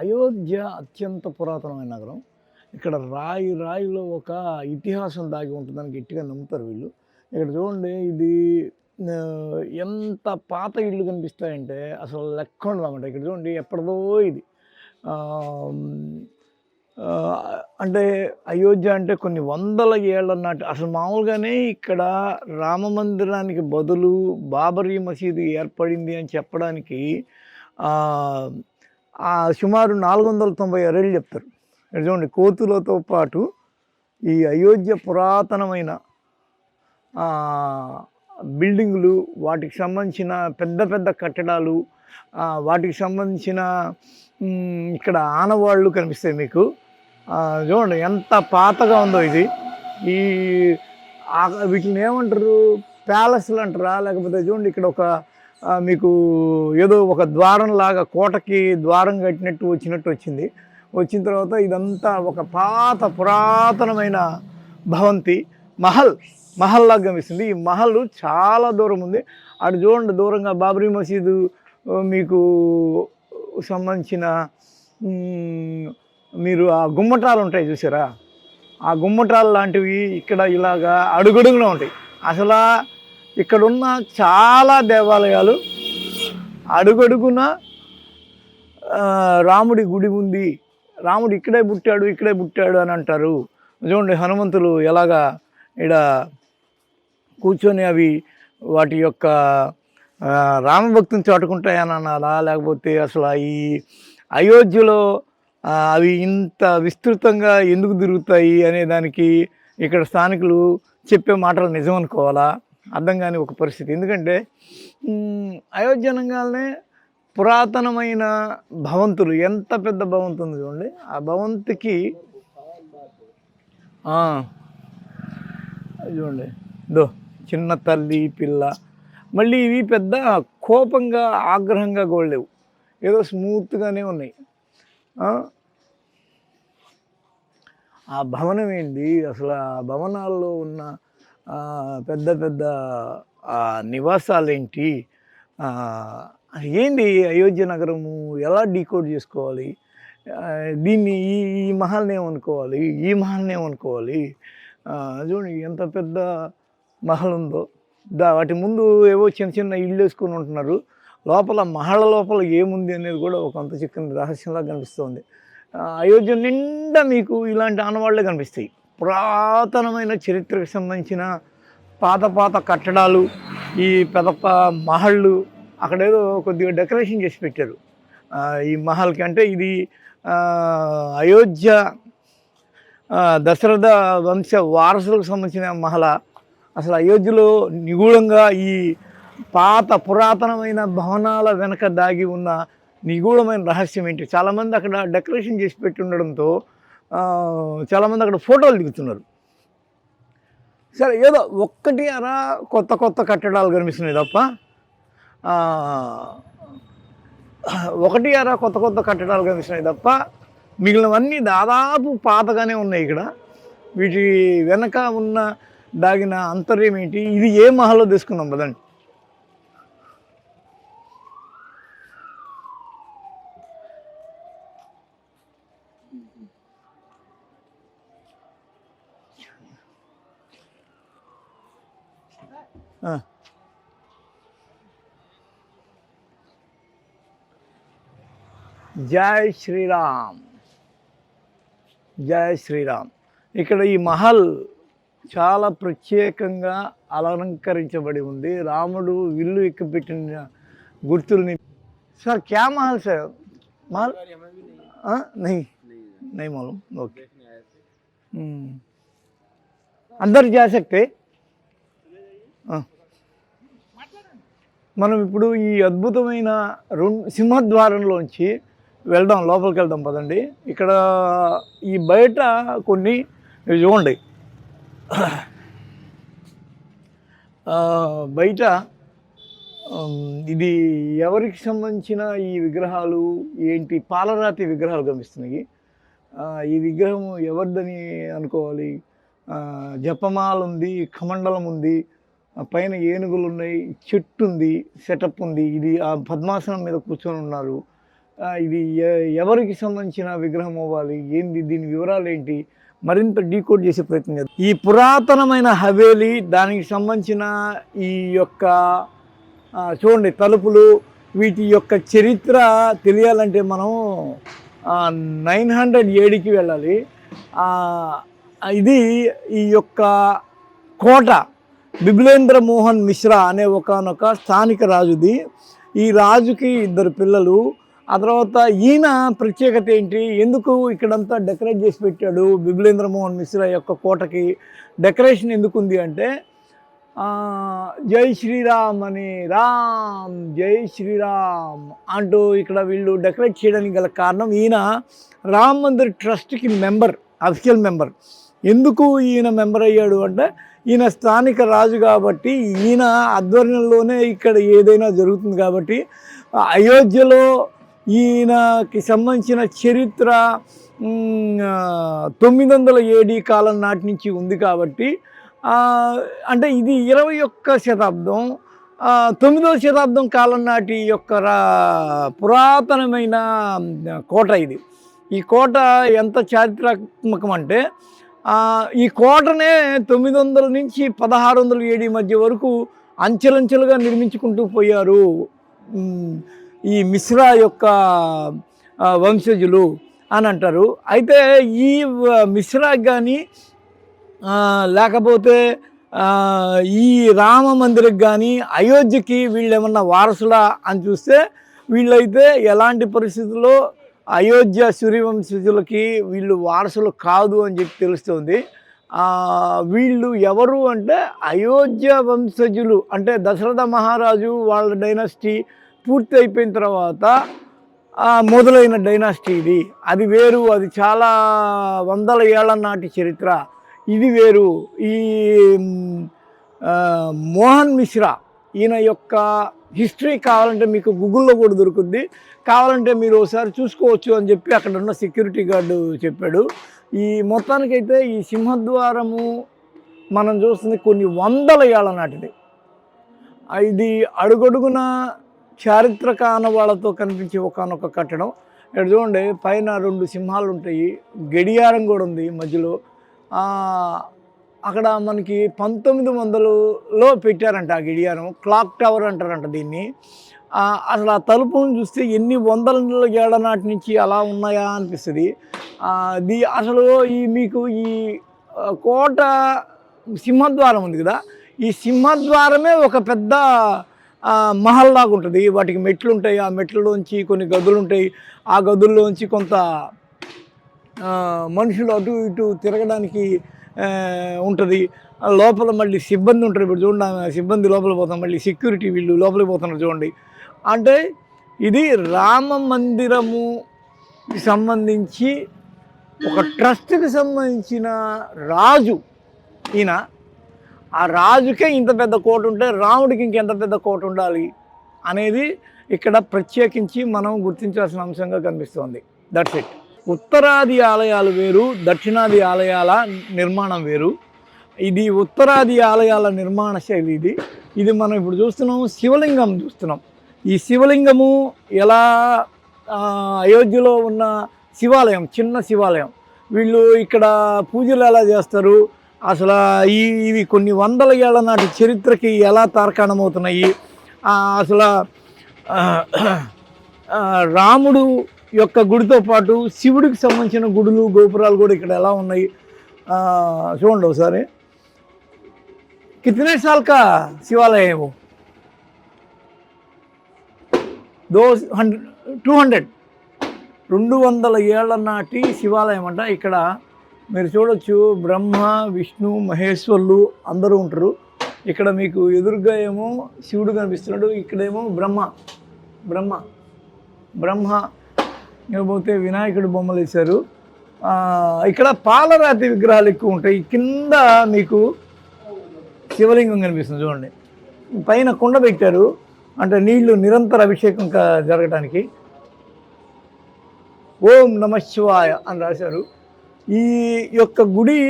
అయోధ్య అత్యంత పురాతనమైన నగరం. ఇక్కడ రాయి రాయిలో ఒక ఇతిహాసం దాగి ఉంటుందని గట్టిగా నమ్ముతారు వీళ్ళు. ఇక్కడ చూడండి ఇది ఎంత పాత ఇళ్ళు కనిపిస్తాయంటే అసలు లెక్క ఉండదన్నమాట ఇక్కడ చూడండి ఎప్పటిదో ఇది. అంటే అయోధ్య అంటే కొన్ని వందల ఏళ్ళ నాటి అసలు మామూలుగానే ఇక్కడ రామ మందిరానికి బదులు బాబరీ మసీదు ఏర్పడింది అని చెప్పడానికి సుమారు నాలుగు వందల తొంభై ఆరేళ్ళు చెప్తారు చూడండి కోతులతో పాటు ఈ అయోధ్య పురాతనమైన బిల్డింగులు వాటికి సంబంధించిన పెద్ద పెద్ద కట్టడాలు వాటికి సంబంధించిన ఇక్కడ ఆనవాళ్ళు కనిపిస్తాయి మీకు. చూడండి ఎంత పాతగా ఉందో ఇది. ఈ వీటిని ఏమంటారు? ప్యాలెస్లు అంటారా? లేకపోతే చూడండి ఇక్కడ ఒక మీకు ఏదో ఒక ద్వారం లాగా కోటకి ద్వారం కట్టినట్టు వచ్చినట్టు వచ్చింది. వచ్చిన తర్వాత ఇదంతా ఒక పాత పురాతనమైన భవంతి మహల్ మహల్లా గమనిస్తుంది కనిపిస్తుంది. ఈ మహల్ చాలా దూరం ఉంది. అటు చూడండి దూరంగా బాబ్రీ మసీదు మీకు సంబంధించిన మీరు ఆ గుమ్మటాలు ఉంటాయి చూసారా? ఆ గుమ్మటాలు లాంటివి ఇక్కడ ఇలాగా అడుగడుగున ఉంటాయి. అసలు ఇక్కడున్న చాలా దేవాలయాలు అడుగడుగున రాముడి గుడి ఉంది. రాముడు ఇక్కడే పుట్టాడు ఇక్కడే పుట్టాడు అని అంటారు. చూడండి హనుమంతులు ఎలాగా ఇక్కడ కూర్చొని అవి వాటి యొక్క రామభక్తిని చాటుకుంటాయని అనాలా లేకపోతే అసలు ఈ అయోధ్యలో అవి ఇంత విస్తృతంగా ఎందుకు తిరుగుతాయి అనే దానికి ఇక్కడ స్థానికులు చెప్పే మాటలు నిజం అనుకోవాలా అర్థం కాని ఒక పరిస్థితి. ఎందుకంటే అయోధ్యనంగానే పురాతనమైన భవంతులు ఎంత పెద్ద భవంతు ఉంది చూడండి. ఆ భవంతికి అది చూడండి. దో చిన్న తల్లి పిల్ల. మళ్ళీ ఇవి పెద్ద కోపంగా ఆగ్రహంగా గోడలేవు ఏదో స్మూత్గానే ఉన్నాయి. ఆ? భవనం ఏంటి? అసలు ఆ భవనాల్లో ఉన్న పెద్ద పెద్ద నివాసాలు ఏంటి ఏంటి అయోధ్య నగరము? ఎలా డీకోడ్ చేసుకోవాలి? దీన్ని ఈ ఈ మహల్ని ఏమనుకోవాలి? ఈ మహల్ని ఏమనుకోవాలి? చూడండి ఎంత పెద్ద మహల్ ఉందో. దా వాటి ముందు ఏవో చిన్న చిన్న ఇళ్ళు వేసుకొని ఉంటున్నారు. లోపల మహళ లోపల ఏముంది అనేది కూడా ఒక అంత చిక్కని రహస్యంలా కనిపిస్తుంది. అయోధ్య నిండా మీకు ఇలాంటి ఆనవాళ్ళే కనిపిస్తాయి. పురాతనమైన చరిత్రకు సంబంధించిన పాత పాత కట్టడాలు ఈ పెద్ద మహళ్ళు అక్కడేదో కొద్దిగా డెకరేషన్ చేసి పెట్టారు. ఈ మహల్కి అంటే ఇది అయోధ్య దశరథ వంశ వారసులకు సంబంధించిన మహల. అసలు అయోధ్యలో నిగూఢంగా ఈ పాత పురాతనమైన భవనాల వెనక దాగి ఉన్న నిగూఢమైన రహస్యం ఏంటి? చాలామంది అక్కడ డెకరేషన్ చేసి పెట్టి ఉండడంతో చాలామంది అక్కడ ఫోటోలు దిగుతున్నారు. సరే ఏదో ఒక్కటి అరా కొత్త కొత్త కట్టడాలు కనిపిస్తున్నాయి తప్ప ఒకటి అరా కొత్త కొత్త కట్టడాలు కనిపిస్తున్నాయి తప్ప మిగిలినవన్నీ దాదాపు పాతగానే ఉన్నాయి ఇక్కడ. వీటి వెనక ఉన్న దాగిన అంతర్యం ఏంటి? ఇది ఏ మహల్లో తీసుకున్నాం? కదండి జై శ్రీరామ్ జై శ్రీరామ్ ఇక్కడ ఈ మహల్ చాలా ప్రత్యేకంగా అలంకరించబడి ఉంది రాముడు విల్లు ఎక్కిపెట్టిన గుర్తుల్ని సార్ క్యా మహల్ సార్ మహల్ ఆ? नहीं नहीं मालूम ओके हम्म। अंदर जा सकते మనం ఇప్పుడు ఈ అద్భుతమైన రెండు సింహద్వారంలోంచి వెళ్దాం లోపలికి వెళ్దాం పదండి. ఇక్కడ ఈ బయట కొన్ని చూడండి. బయట ఇది ఎవరికి సంబంధించిన ఈ విగ్రహాలు ఏంటి పాలరాతి విగ్రహాలు కనిపిస్తున్నాయి ఈ విగ్రహం ఎవరిదని అనుకోవాలి? జపమాల ఉంది కమండలం ఉంది పైన ఏనుగులు ఉన్నాయి చెట్టు ఉంది సెటప్ ఉంది ఇది ఆ పద్మాసనం మీద కూర్చొని ఉన్నారు. ఇది ఎ- ఎవరికి సంబంధించిన విగ్రహం అవ్వాలి? ఏంది దీని వివరాలు ఏంటి మరింత డీకోడ్ చేసే ప్రయత్నం చేద్దాం. ఈ పురాతనమైన హవేలీ దానికి సంబంధించిన ఈ యొక్క చూడండి తలుపులు వీటి యొక్క చరిత్ర తెలియాలంటే మనం నైన్ హండ్రెడ్ ఏడికి వెళ్ళాలి. ఇది ఈ యొక్క కోట. బిబ్లేంద్ర మోహన్ మిశ్రా అనే ఒకనొక స్థానిక రాజుది. ఈ రాజుకి ఇద్దరు పిల్లలు. ఆ తర్వాత ఈయన ప్రత్యేకత ఏంటి? ఎందుకు ఇక్కడంతా డెకరేట్ చేసి పెట్టాడు బిబ్లేంద్ర మోహన్ మిశ్రా యొక్క కోటకి? డెకరేషన్ ఎందుకు ఉంది అంటే జై శ్రీరామ్ అని రామ్ జై శ్రీరామ్ అంటూ ఇక్కడ వీళ్ళు డెకరేట్ చేయడానికి గల కారణం ఈయన రామ్ మందిర్ ట్రస్ట్కి మెంబర్ అఫిషియల్ మెంబర్. ఎందుకు ఈయన మెంబర్ అయ్యాడు అంటే ఈయన స్థానిక రాజు కాబట్టి ఈయన ఆధ్వర్యంలోనే ఇక్కడ ఏదైనా జరుగుతుంది కాబట్టి అయోధ్యలో ఈయనకి సంబంధించిన చరిత్ర తొమ్మిది వందల ఏడి కాలం నాటి నుంచి ఉంది కాబట్టి అంటే ఇది ఇరవై ఒక్క శతాబ్దం తొమ్మిదవ శతాబ్దం కాలం నాటి యొక్క రా- పురాతనమైన కోట ఇది. ఈ కోట ఎంత చారిత్రాత్మకం అంటే ఈ కోటనే తొమ్మిది వందల నుంచి పదహారు వందల ఏడి మధ్య వరకు అంచెలంచెలుగా నిర్మించుకుంటూ పోయారు ఈ మిశ్రా యొక్క వంశజులు అని అంటారు. అయితే ఈ మిశ్రా కానీ లేకపోతే ఈ రామ మందిరికి కానీ అయోధ్యకి వీళ్ళు ఏమన్నా వారసులా అని చూస్తే వీళ్ళైతే ఎలాంటి పరిస్థితుల్లో అయోధ్య సూర్యవంశజులకి వీళ్ళు వారసులు కాదు అని చెప్పి తెలుస్తుంది. వీళ్ళు ఎవరు అంటే అయోధ్య వంశజులు అంటే దశరథ మహారాజు వాళ్ళ డైనాసిటీ పూర్తి అయిపోయిన తర్వాత మొదలైన డైనాసిటీ ఇది. అది వేరు అది చాలా వందల ఏళ్ళ నాటి చరిత్ర. ఇది వేరు. ఈ మోహన్ మిశ్రా ఈయన యొక్క హిస్టరీ కావాలంటే మీకు గూగుల్లో కూడా దొరుకుద్ది. కావాలంటే మీరు ఒకసారి చూసుకోవచ్చు అని చెప్పి అక్కడ ఉన్న సెక్యూరిటీ గార్డు చెప్పాడు. ఈ మొత్తానికైతే ఈ సింహద్వారము మనం చూస్తుంది కొన్ని వందల ఏళ్ళ నాటిది. ఇది అడుగడుగున చారిత్రక ఆనవాళ్ళతో కనిపించే ఒకనొక కట్టడం. ఇక్కడ చూడండి పైన రెండు సింహాలు ఉంటాయి. గడియారం కూడా ఉంది మధ్యలో. అక్కడ మనకి పంతొమ్మిది వందలలో పెట్టారంట ఆ గడియారం. క్లాక్ టవర్ అంటారంట దీన్ని. అసలు ఆ తలుపును చూస్తే ఎన్ని వందల ఏళ్ళ నాటి నుంచి అలా ఉన్నాయా అనిపిస్తుంది. దీ అసలు ఈ మీకు ఈ కోట సింహద్వారం ఉంది కదా? ఈ సింహద్వారమే ఒక పెద్ద మహల్లాగా మహల్ లాగా ఉంటుంది. వాటికి మెట్లు ఉంటాయి. ఆ మెట్లలోంచి కొన్ని గదులు ఉంటాయి. ఆ గదుల్లోంచి కొంత మనుషులు అటు ఇటు తిరగడానికి ఉంటుంది. లోపల మళ్ళీ సిబ్బంది ఉంటారు. ఇప్పుడు చూడండి సిబ్బంది లోపల పోతాం. మళ్ళీ సెక్యూరిటీ వీళ్ళు లోపలికి పోతున్నారు చూడండి. అంటే ఇది రామ మందిరము సంబంధించి ఒక ట్రస్ట్కి సంబంధించిన రాజు ఈయన. ఆ రాజుకే ఇంత పెద్ద కోట ఉంటే రాముడికి ఇంకెంత పెద్ద కోట ఉండాలి అనేది ఇక్కడ ప్రత్యేకించి మనం గుర్తించాల్సిన అంశంగా కనిపిస్తోంది. దట్స్ ఇట్ ఉత్తరాది ఆలయాలు వేరు దక్షిణాది ఆలయాల నిర్మాణం వేరు. ఇది ఉత్తరాది ఆలయాల నిర్మాణ శైలి ఇది. ఇది మనం ఇప్పుడు చూస్తున్నాం శివలింగం చూస్తున్నాం. ఈ శివలింగము ఎలా అయోధ్యలో ఉన్న శివాలయం చిన్న శివాలయం. వీళ్ళు ఇక్కడ పూజలు ఎలా చేస్తారు? అసలు ఈ ఇవి కొన్ని వందల ఏళ్ళ నాటి చరిత్రకి ఎలా తార్కాణమవుతున్నాయి? అసలు రాముడు యొక్క గుడితో పాటు శివుడికి సంబంధించిన గుడులు గోపురాలు కూడా ఇక్కడ ఎలా ఉన్నాయి? చూడండి ఒకసారి. కితనే సాల్ కా శివాలయం దోస్ హండ్రెడ్ టూ హండ్రెడ్. రెండు వందల ఏళ్ళ నాటి శివాలయం అంట. ఇక్కడ మీరు చూడొచ్చు బ్రహ్మ విష్ణు మహేశ్వరులు అందరూ ఉంటారు. ఇక్కడ మీకు ఎదురుగా ఏమో శివుడు కనిపిస్తున్నాడు. ఇక్కడేమో బ్రహ్మ బ్రహ్మ బ్రహ్మ ఇకపోతే వినాయకుడు బొమ్మలు వేశారు. ఇక్కడ పాలరాతి విగ్రహాలు ఎక్కువ ఉంటాయి. కింద మీకు శివలింగం కనిపిస్తుంది చూడండి. పైన కుండ పెట్టారు. అంటే నీళ్ళు నిరంతర అభిషేకం జరగడానికి జరగటానికి ఓం నమ శివాయ అని రాశారు. ఈ యొక్క గుడి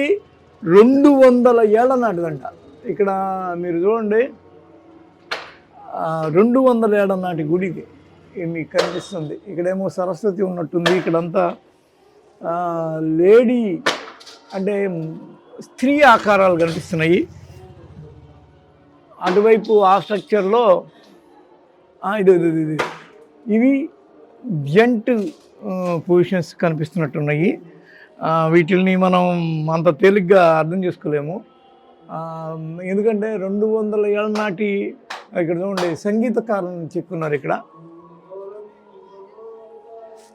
రెండు వందల ఏళ్ళ నాటిదంట. ఇక్కడ మీరు చూడండి. రెండు వందల ఏళ్ళ నాటి గుడి ఇది మీకు కనిపిస్తుంది. ఇక్కడేమో సరస్వతి ఉన్నట్టుంది. ఇక్కడంతా లేడీ అంటే స్త్రీ ఆకారాలు కనిపిస్తున్నాయి. అటువైపు ఆ స్ట్రక్చర్లో ఇది ఇది ఇది, ఇది. ఇవి జంట్ పొజిషన్స్ కనిపిస్తున్నట్టున్నాయి. ఆ, వీటిని మనం అంత తేలిగ్గా అర్థం చేసుకోలేము. ఎందుకంటే రెండు వందల ఏళ్ళ నాటి ఇక్కడ చూడండి సంగీతకారులను చెప్పుకున్నారు ఇక్కడ.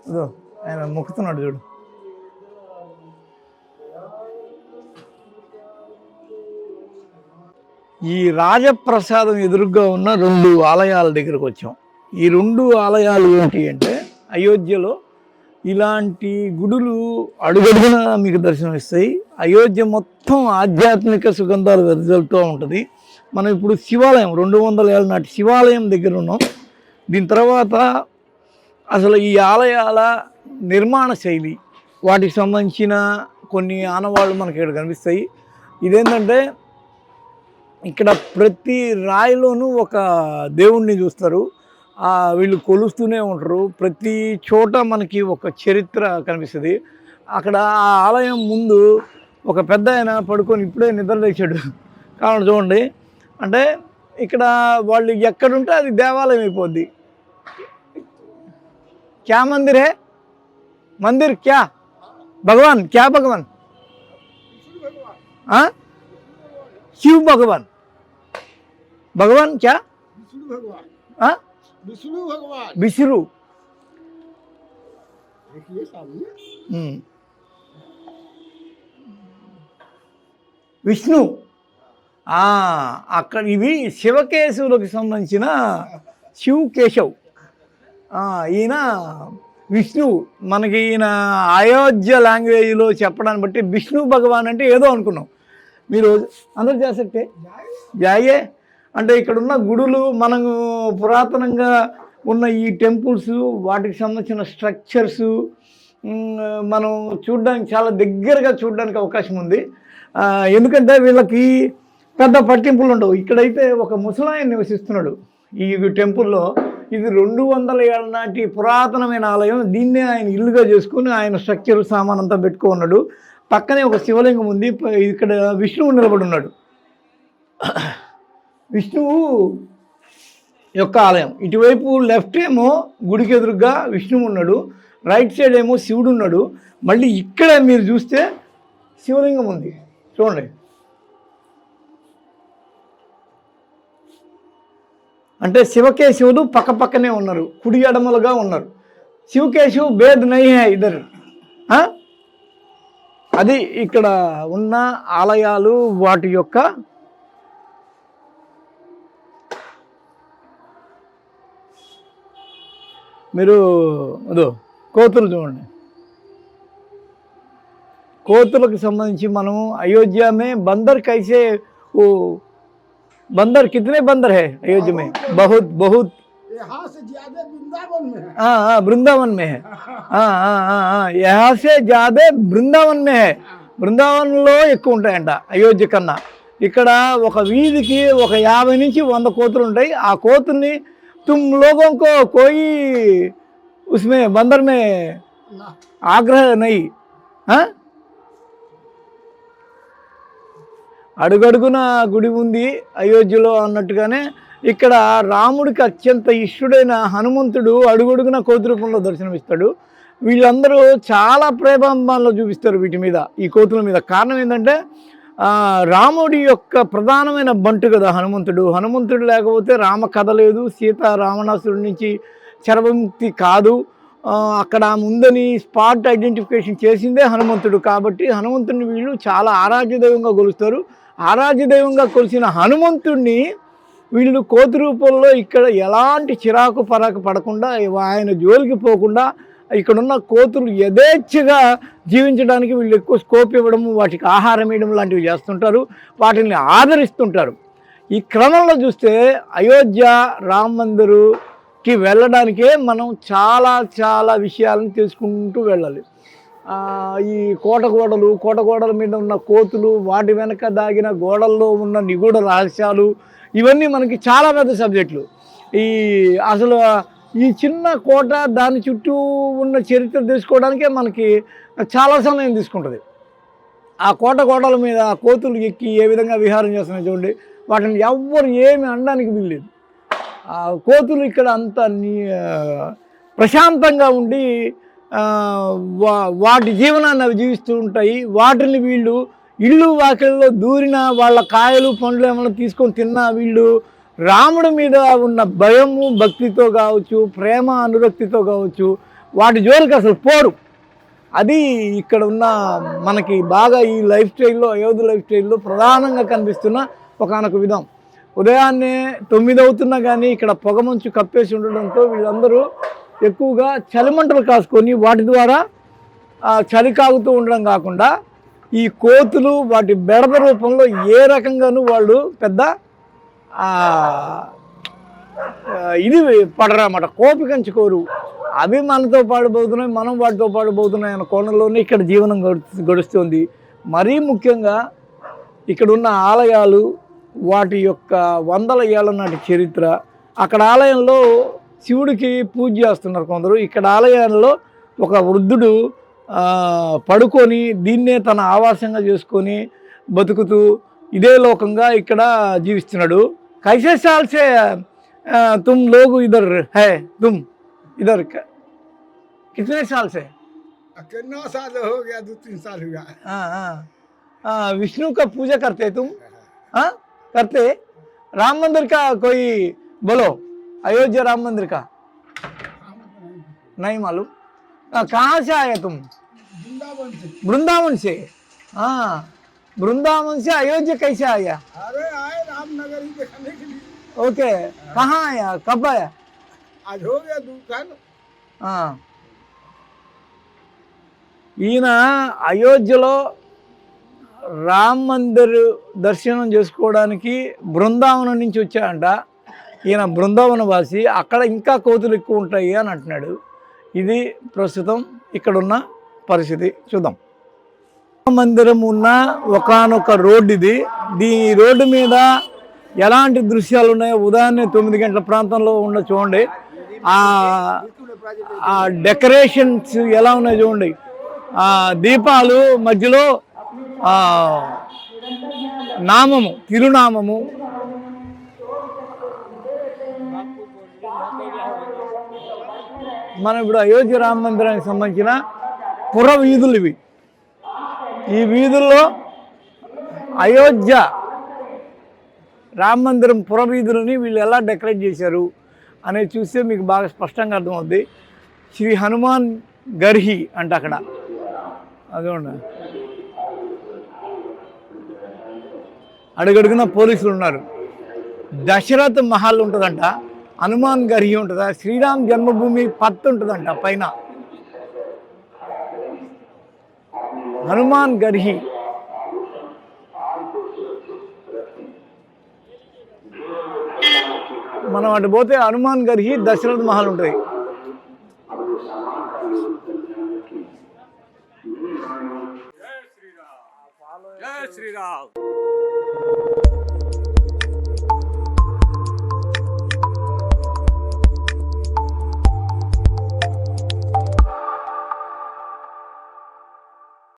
ఇదో ఆయన మొక్కుతున్నాడు చూడు. ఈ రాజప్రసాదం ఎదురుగా ఉన్న రెండు ఆలయాల దగ్గరకు వచ్చాం. ఈ రెండు ఆలయాలు ఏంటి అంటే అయోధ్యలో ఇలాంటి గుడులు అడుగడుగున మీకు దర్శనం ఇస్తాయి. అయోధ్య మొత్తం ఆధ్యాత్మిక సుగంధాలు వెదజల్తూ ఉంటుంది. మనం ఇప్పుడు శివాలయం రెండు వందల ఏళ్ళ నాటి శివాలయం దగ్గర ఉన్నాం. దీని తర్వాత అసలు ఈ ఆలయాల నిర్మాణ శైలి వాటికి సంబంధించిన కొన్ని ఆనవాళ్ళు మనకి ఇక్కడ కనిపిస్తాయి. ఇదేంటంటే ఇక్కడ ప్రతి రాయిలోనూ ఒక దేవుణ్ణి చూస్తారు. ఆ వీళ్ళు కొలుస్తూనే ఉంటారు. ప్రతి చోట మనకి ఒక చరిత్ర కనిపిస్తుంది. అక్కడ ఆ ఆలయం ముందు ఒక పెద్ద ఆయన పడుకొని ఇప్పుడే నిద్ర లేచాడు. కావాలి చూడండి. అంటే ఇక్కడ వాళ్ళు ఎక్కడుంటే అది దేవాలయం అయిపోద్ది. క్యా మందిర్ హే? మందిర్ క్యా? భగవాన్ క్యా భగవాన్? శివ భగవాన్. भगवान भगवान क्या विष्णु भगवान आ? विष्णु भगवान विष्णु देखिए सामने हम्म. విష్ణు ఆ, అక్కడ ఇవి శివకేశవులకు సంబంధించిన శివ్ కేశవ్ ఆ, ఈయన విష్ణు మనకి ఈయన అయోధ్య లాంగ్వేజ్లో చెప్పడాన్ని బట్టి విష్ణు భగవాన్ అంటే ఏదో అనుకున్నాం మీరు అందరు చేసట్టే జాయే అంటే ఇక్కడ ఉన్న గుడులు మనము పురాతనంగా ఉన్న ఈ టెంపుల్స్ వాటికి సంబంధించిన స్ట్రక్చర్స్ మనం చూడడానికి చాలా దగ్గరగా చూడడానికి అవకాశం ఉంది. ఎందుకంటే వీళ్ళకి పెద్ద పట్టింపులు ఉండవు. ఇక్కడైతే ఒక ముసలాయన నివసిస్తున్నాడు ఈ టెంపుల్లో. ఇది రెండు వందల ఏళ్ళ నాటి పురాతనమైన ఆలయం. దీన్నే ఆయన ఇల్లుగా చేసుకుని ఆయన స్ట్రక్చర్ సామాన్ అంతా పెట్టుకున్నాడు పక్కనే ఒక శివలింగం ఉంది. ప- ఇక్కడ విష్ణువు నిలబడి ఉన్నాడు. విష్ణువు యొక్క ఆలయం. ఇటువైపు లెఫ్ట్ ఏమో గుడికి ఎదురుగా విష్ణువు ఉన్నాడు. రైట్ సైడ్ ఏమో శివుడు ఉన్నాడు. మళ్ళీ ఇక్కడ మీరు చూస్తే శివలింగం ఉంది. చూడండి. అంటే శివకేశవులు పక్క పక్కనే ఉన్నారు. కుడి ఎడమలుగా ఉన్నారు. శివకేశవు భేద్ నయ్యే ఇద్దరు అది ఇక్కడ ఉన్న ఆలయాలు వాటి యొక్క మీరు అదో కోతులు చూడండి కోతులకు సంబంధించి మనం అయోధ్య में बंदर कैसे वो बंदर कितने बंदर है अयोध्या में बहुत बहुत यहाँ से ज्यादा वृंदावन में है हाँ हाँ वृंदावन में है हाँ हाँ हाँ हाँ यहाँ से ज्यादा वृंदावन में है బృందావనంలో ఎక్కువ ఉంటాయంట అయోధ్య కన్నా ఇక్కడ ఒక వీధికి ఒక యాభై నుంచి వంద కోతులు ఉంటాయి ఆ కోతుల్ని తుమ్ లోగోं को कोई उसमें बंदर में ना ఆగ్రహ నై ఆ? అడుగడుగున గుడి ఉంది అయోధ్యలో అన్నట్టుగానే ఇక్కడ రాముడికి అత్యంత ఇష్టడైన హనుమంతుడు అడుగడుగున కోతి రూపంలో దర్శనమిస్తాడు వీళ్ళందరూ చాలా ప్రేమాభిమానులు చూపిస్తారు వీటి మీద ఈ కోతుల మీద కారణం ఏంటంటే ఆ, రాముడి యొక్క ప్రధానమైన బంటు కదా హనుమంతుడు. హనుమంతుడు లేకపోతే రామ కథ లేదు. సీత రావణాసురుడి నుంచి చరవిముక్తి కాదు. అక్కడ ముందని స్పాట్ ఐడెంటిఫికేషన్ చేసిందే హనుమంతుడు కాబట్టి హనుమంతుడిని వీళ్ళు చాలా ఆరాధ్య దైవంగా కొలుస్తారు. ఆరాధ్య దైవంగా కొలిసిన హనుమంతుడిని వీళ్ళు కోతి రూపంలో ఇక్కడ ఎలాంటి చిరాకు పరాకు పడకుండా ఆయన జోలికి పోకుండా ఇక్కడున్న కోతులు యథేచ్ఛగా జీవించడానికి వీళ్ళు ఎక్కువ స్కోప్ ఇవ్వడము వాటికి ఆహారం ఇవ్వడం లాంటివి చేస్తుంటారు వాటిని ఆదరిస్తుంటారు. ఈ క్రమంలో చూస్తే అయోధ్య రామ మందిరుకి వెళ్ళడానికే మనం చాలా చాలా విషయాలను తెలుసుకుంటూ వెళ్ళాలి. ఈ కోట కోటగోడల కోట మీద ఉన్న కోతులు వాటి వెనక దాగిన గోడల్లో ఉన్న నిగూఢ రహస్యాలు ఇవన్నీ మనకి చాలా పెద్ద సబ్జెక్టులు. ఈ అసలు ఈ చిన్న కోట దాని చుట్టూ ఉన్న చరిత్ర తెలుసుకోవడానికే మనకి చాలా సమయం తీసుకుంటుంది. ఆ కోట కోటల మీద ఆ కోతులు ఎక్కి ఏ విధంగా విహారం చేస్తున్నాయి చూడండి. వాటిని ఎవ్వరు ఏమి అనడానికి వీల్లేదు. ఆ కోతులు ఇక్కడ అంత నీ- ప్రశాంతంగా ఉండి వా- వాటి జీవనాన్ని అవి జీవిస్తూ ఉంటాయి. వాటిని వీళ్ళు ఇల్లు వాకిల్లో దూరిన వాళ్ళ కాయలు పండ్లు ఏమైనా తీసుకొని తిన్నా వీళ్ళు రాముడి మీద ఉన్న భయము భక్తితో కావచ్చు ప్రేమ అనురక్తితో కావచ్చు వాటి జోలికి అసలు పోరు. అది ఇక్కడ ఉన్న మనకి బాగా ఈ లైఫ్ స్టైల్లో అయోధ్య లైఫ్ స్టైల్లో ప్రధానంగా కనిపిస్తున్న ఒకనొక విధం. ఉదయాన్నే తొమ్మిది అవుతున్నా కానీ ఇక్కడ పొగమంచు కప్పేసి ఉండడంతో వీళ్ళందరూ ఎక్కువగా చలిమంటలు కాసుకొని వాటి ద్వారా చలి కాగుతూ ఉండడం కాకుండా ఈ కోతులు వాటి బెడద రూపంలో ఏ రకంగానూ వాళ్ళు పెద్ద ఇది పడరన్నమాట కోపికంచుకోరు అవి మనతో పాడుపోతున్నాయి మనం వాటితో పాడుపోతున్నాయి అన్న కోణంలోనే ఇక్కడ జీవనం గడు గడుస్తుంది. మరీ ముఖ్యంగా ఇక్కడ ఉన్న ఆలయాలు వాటి యొక్క వందల ఏళ్ళ నాటి చరిత్ర. అక్కడ ఆలయంలో శివుడికి పూజ చేస్తున్నారు కొందరు. ఇక్కడ ఆలయాల్లో ఒక వృద్ధుడు పడుకొని దీన్నే తన ఆవాసంగా చేసుకొని బతుకుతూ ఇదే లోకంగా ఇక్కడ జీవిస్తున్నాడు. कैसे साल से तुम लोग इधर है? तुम इधर कितने साल से? नौ साल हो गया दो तीन साल हो गया हाँ, हाँ। विष्णु का पूजा करते तुम? हाँ करते? राम मंदिर का कोई बोलो अयोध्या राम मंदिर का? नहीं मालूम। कहाँ से आए तुम? वृंदावन से। वृंदावन से? हाँ वृंदावन से अयोध्या कैसे आया? अरे आए रामनगर ही देखने। ओके कहाँ आया कब आया आज हो गया दो साल ఆ. ఈయన అయోధ్యలో రామ్ మందిర్ దర్శనం చేసుకోవడానికి బృందావనం నుంచి వచ్చాడంట ఈయన బృందావన వాసి అక్కడ ఇంకా కోతులు ఎక్కువ ఉంటాయి అని అంటున్నాడు ఇది ప్రస్తుతం ఇక్కడున్న పరిస్థితి చూద్దాం రామ మందిరం ఉన్న ఒకానొక రోడ్డు ఇది దీ రోడ్డు మీద ఎలాంటి దృశ్యాలు ఉన్నాయో ఉదయాన్నే తొమ్మిది గంటల ప్రాంతంలో ఉన్న చూడండి. ఆ డెకరేషన్స్ ఎలా ఉన్నాయో చూడండి. ఆ దీపాలు మధ్యలో నామము తిరునామము. మనం ఇప్పుడు అయోధ్య రామ మందిరానికి సంబంధించిన పుర వీధులు ఇవి. ఈ వీధుల్లో అయోధ్య రామ మందిరం పురవీధులని వీళ్ళు ఎలా డెకరేట్ చేశారు అనేది చూస్తే మీకు బాగా స్పష్టంగా అర్థమవుద్ది. శ్రీ హనుమాన్ గర్హి అంట అక్కడ. అదే అడుగడుగున పోలీసులు ఉన్నారు. దశరథ్ మహల్ ఉంటుందంట హనుమాన్ గర్హి ఉంటుందా శ్రీరామ్ జన్మభూమి పత్తు ఉంటుందంట పైన. హనుమాన్ గర్హి. మనం అటు పోతే హనుమాన్ గర్హి దశరథ్ మహల్ ఉంటాయి శ్రీరామ్.